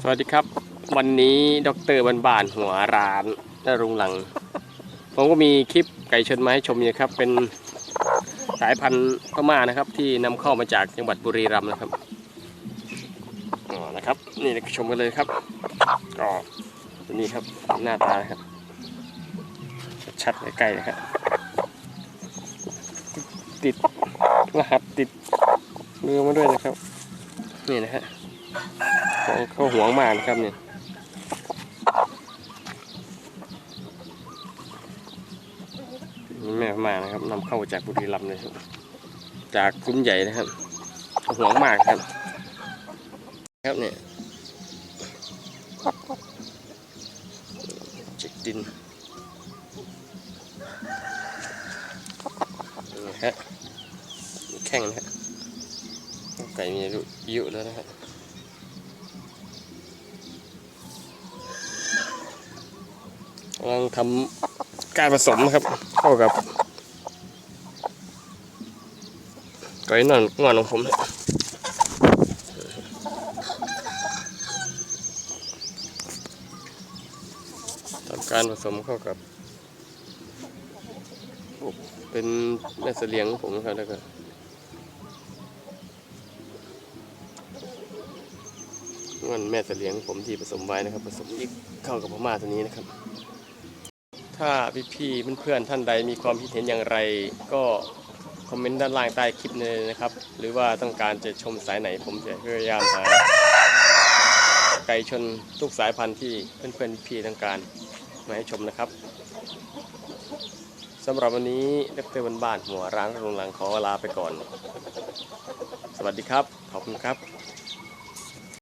สวัสดีครับ วันนี้ดรบันบานหัวร้านนรุงหลัง ผมก็มีคลิปไก่ชนมาให้ชมอยู่ครับ เป็นสายพันธุ์พม่านะครับ ที่นำเข้ามาจากจังหวัดบุรีรัมย์นะครับอ๋อนะครับ นี่ชมกันเลยครับก็ตัวนี้ครับหน้าตานะครับ ชัดๆใกล้ๆนะครับ ติดรหัสติดมือมาด้วยนะครับ นี่นะฮะ เขาเขาหวงมากนะครับเนี่ยนี่แม่มานะครับนำเข้าจากบุรีรัมย์เลยครับจากคุ้มใหญ่นะครับเขาหวงมากครับ ครับเนี่ยจิกดินนี่ฮะแข้งนะฮะไก่มีอายุอายุแล้วนะฮะ กำลังทำการผสมนะครับเข้ากับก้อยนอนงอนของผมทำการผสมเข้ากับ เป็นแม่เสลียงของผมครับแล้วก็งอนแม่เสลียงผมที่ผสมไว้นะครับ ผสมอีกเข้ากับพม่าตัวนี้นะครับ ถ้าพี่ๆเพื่อนๆท่านใดมีความคิดเห็นอย่างไร ก็คอมเมนต์ด้านล่างใต้คลิปเลยนะครับ หรือว่าต้องการจะชมสายไหนผมจะพยายามหาไก่ชนทุกสายพันธุ์ที่เพื่อนๆพี่ๆต้องการมาให้ชมนะครับสำหรับวันนี้ดรวันบ้านหัวร้านโรงหลังขอลาไปก่อน สวัสดีครับ ขอบคุณครับ